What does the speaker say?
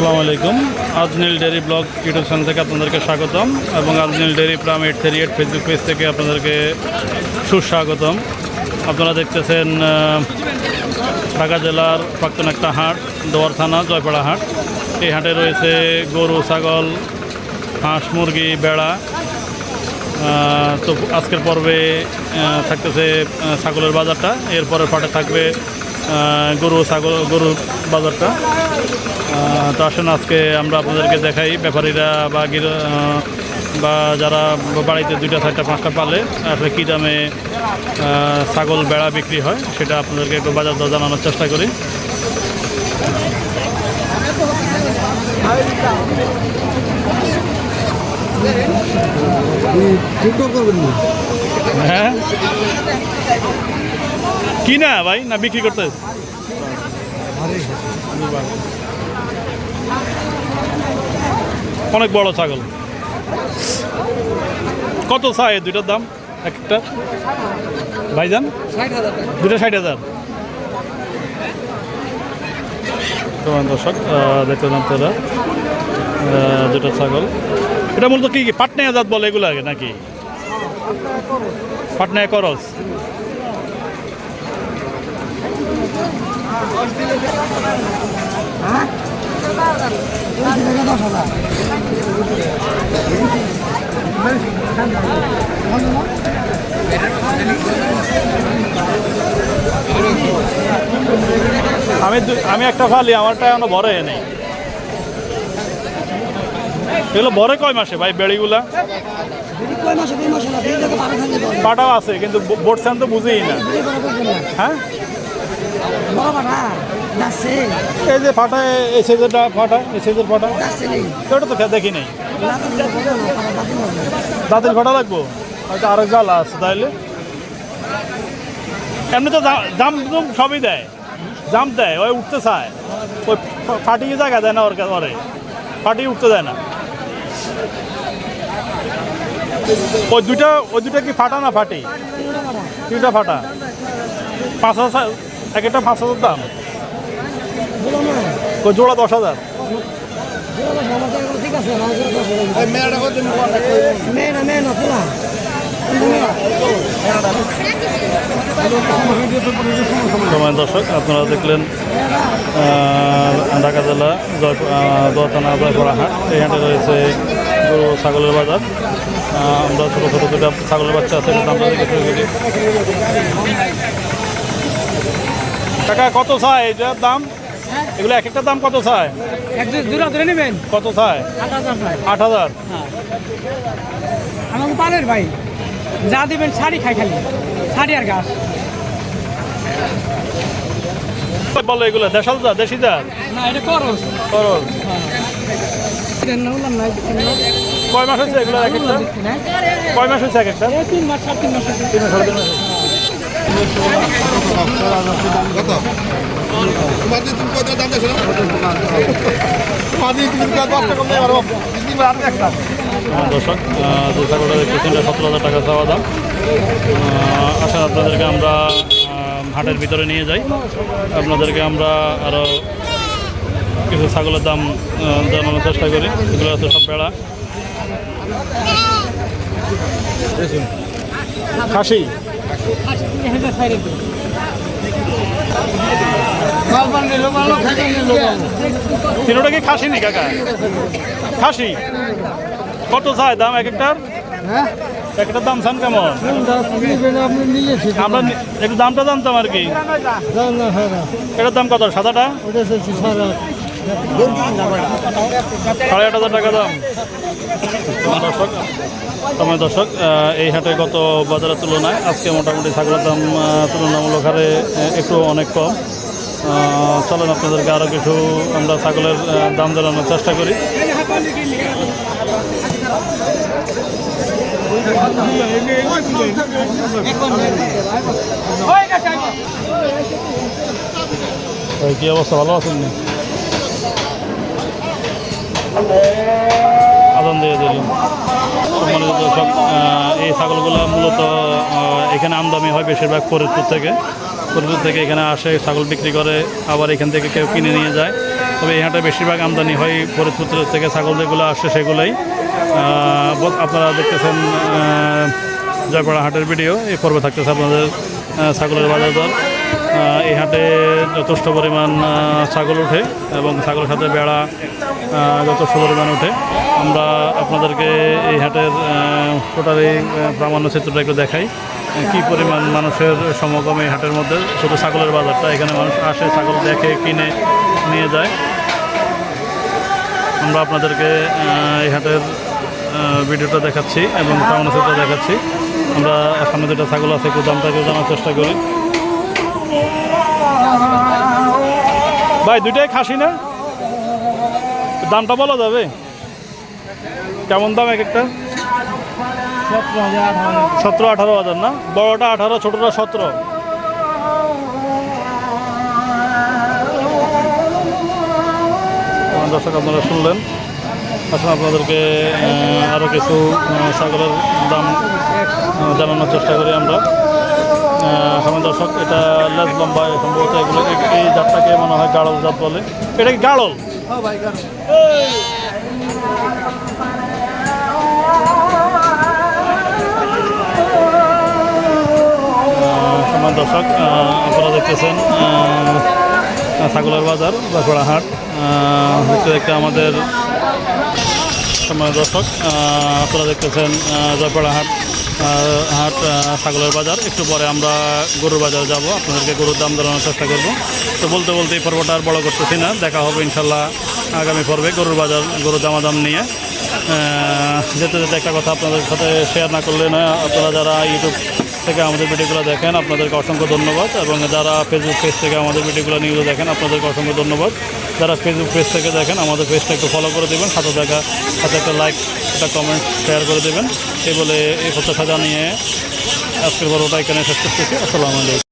আসসালামু আলাইকুম। আজনীল ডেরি ব্লগ ইউটিউব চ্যানেল থেকে আপনাদেরকে স্বাগতম এবং আজনীল dairy প্রাম eight three eight Facebook page থেকে আপনাদেরকে সুস্বাগতম। আপনারা দেখতেছেন ঢাকা জেলার প্রাক্তন একটা হাট, দোয়ার থানা, জয়পাড়া হাট। এই হাটে রয়েছে গরু, ছাগল, হাঁস, মুরগি, বেড়া। তো আজকের পর্বে থাকতেছে ছাগলের বাজারটা। এরপরে পাটে থাকবে গরু, ছাগল, গরুর বাজারটা। তো আসুন, আজকে আমরা আপনাদেরকে দেখাই। ব্যাপারীরা বা বা যারা বাড়িতে দুইটা, চারটা, পাঁচটা পালে, আসলে কী দামে ছাগল বেড়া বিক্রি হয়, সেটা আপনাদেরকে একটু বাজার দর জানানোর চেষ্টা করি। হ্যাঁ? কি না ভাই? না বিক্রি করতে? অনেক বড় ছাগল। কত চাই দুইটার দাম? একটা। ভাইজান? দুটো ষাট হাজার। তোমার দর্শক দেখতে তোরা দুটো ছাগল। এটা মূলত কি কি? পাটনায় জাত বলে এগুলো আগে নাকি? পাটনায় করস দশ হাজার আমি আমি একটা ফালি, আমারটা এখনও বড় নেই। এগুলো বড় কয় মাসে ভাই বেড়িগুলা? পাটাও আছে, কিন্তু বোটসান তো বুঝেই না। হ্যাঁ? এই যে ফাটা এই সাইজেরটা ফাটা এই সাইজের ফাটা। ওটা তো দেখি নেই। দাঁতের ফাটা লাগবো? হয়তো আরও জ্বালা আছে তাইলে। এমনি তো জাম জুম সবই দেয়। জাম দেয় ওই উঠতে চায়। ওই ফাটিয়ে জায়গা দেয় না ওর কাছে ওরে। ফাটিয়ে উঠতে দেয় না। ওই দুইটা ওই দুইটা কি ফাটা না ফাটি? তিনটা ফাটা। পাঁচ হাজার এক একটা পাঁচ হাজার দাম। ওই জোড়া দশ হাজার। দর্শক আপনারা দেখলেন ঢাকা জেলা জয় দোয়াথানা জয়পড়া হাট এই হাটে রয়েছে গরু ছাগলের বাজার। আমরা ছোটো ছোটো দুটা ছাগলের বাচ্চা আছে এটা টাকা কত চায়? এটার দাম? এগুলো এক একটা দাম কত চায়? দূরা ধরে নেবেন। কত চায়? আট হাজার হাজার। আমাকে পারের ভাই। যা দিবেন শাড়ি খাই খালি। শাড়ি আর ঘাস। বলো এগুলো দেশাল যা দেশি যা? না এটা করস। বললাম না কয় মাস হচ্ছে এগুলো এক একটা? কয় মাস হচ্ছে এক একটা? তিন মাস সাড়ে তিন মাস তিন মাস সাড়ে তিন মাস কত তোমাদের তুমি কত দাম দেখছ তোমাদের তুমি সতেরো হাজার টাকা চাওয়া দাম। আসেন আপনাদেরকে আমরা হাটের ভিতরে নিয়ে যাই। আপনাদেরকে আমরা আরও কিছু ছাগলের দাম জানানোর চেষ্টা করি। এগুলো হচ্ছে সব বেড়া খাসি। তিনোটা কি খাসি নি কাকা? খাসি। কত চাই দাম এক একটার? হ্যাঁ? এক একটার দাম চান কেমন? আমরা একটু দামটা জানতাম আর কি। হ্যাঁ এটার দাম কত? সাদাটা? সাড়ে আট হাজার টাকা দাম। দর্শক তোমার দর্শক এই হাটে গত বাজারের তুলনায় আজকে মোটামুটি ছাগলের দাম তুলনামূলক হারে একটু অনেক কম। চলেন আপনাদেরকে আরও কিছু আমরা ছাগলের দাম জানানোর চেষ্টা করি। কি অবস্থা? ভালো আছেন আদান দিয়ে দর্শক এই ছাগলগুলো মূলত এখানে আমদানি হয় বেশিরভাগ ফরিদপুর থেকে। ফরিদপুর থেকে এখানে আসে, ছাগল বিক্রি করে, আবার এখান থেকে কেউ কিনে নিয়ে যায়। তবে এই হাটে বেশিরভাগ আমদানি হয় ফরিদপুর থেকে, ছাগল যেগুলো আসে সেগুলোই। আপনারা দেখতেছেন জয়পাড়া হাটের ভিডিও। এই পর্বে থাকতেছে আপনাদের ছাগলের বাজার দর। এই হাটে যথেষ্ট পরিমাণ ছাগল ওঠে এবং ছাগলের সাথে বেড়া যথেষ্ট পরিমাণ ওঠে। আমরা আপনাদেরকে এই হাটের টোটালি প্রামাণ্য চিত্রটা একটু দেখাই কী পরিমাণ মানুষের সমাগম এই হাটের মধ্যে। শুধু ছাগলের বাজারটা এখানে মানুষ আসে, ছাগল দেখে, কিনে, নিয়ে যায়। আমরা আপনাদেরকে এই হাটের ভিডিওটা দেখাচ্ছি এবং প্রামাণ্য চিত্র দেখাচ্ছি। আমরা সামনে যেটা ছাগল আছে, একটু দামটা জানার চেষ্টা করি। ভাই, দুইটাই খাসি না? দামটা বলা যাবে? কেমন দাম এক একটা? সতেরো, আঠারো হাজার না? বড়টা আঠারো, ছোটটা সতেরো। দর্শক, আপনারা শুনলেন। আসলে আপনাদেরকে আরও কিছু ছাগলের দাম জানানোর চেষ্টা করি আমরা। সামনে দর্শক এটা লেস লম্বা সম্ভবত এগুলো এই- জাতটাকে মনে হয় গাড়ল জাত বলে। এটা কি গাড়ল? সময় দর্শক আহ, আপনারা দেখতেছেন ছাগলের বাজার বাঁকুড়া হাট। আহ, দেখতে দেখতে আমাদের সময় দর্শক আপনারা দেখতেছেন জয়পাড়া হাট। হাট ছাগলের বাজার। একটু পরে আমরা গরুর বাজার যাব। আপনাদেরকে গরুর দাম জানানোর চেষ্টা করব। তো বলতে বলতে এই পর্বটা আর বড় করতেছি না। দেখা হবে ইনশাল্লাহ আগামী পর্বে গরুর বাজার, গরুর দামাদাম নিয়ে। যেতে যেতে একটা কথা আপনাদের সাথে শেয়ার না করলে না আপনারা যারা ইউটিউব থেকে আমাদের ভিডিওগুলো দেখেন, আপনাদেরকে অসংখ্য ধন্যবাদ। এবং যারা ফেসবুক পেজ থেকে আমাদের ভিডিওগুলো নিউজে দেখেন, আপনাদেরকে অসংখ্য ধন্যবাদ। যারা ফেসবুক পেজ থেকে দেখেন, আমাদের পেজটা একটু ফলো করে দেবেন, সাথে দেখা সাথে একটা লাইক একটা কমেন্ট শেয়ার করে দেবেন। এই বলে এই প্রত্যাশা জানিয়ে আজকের বড়টা এখানে শেষ করতেছি। আসসালামু আলাইকুম।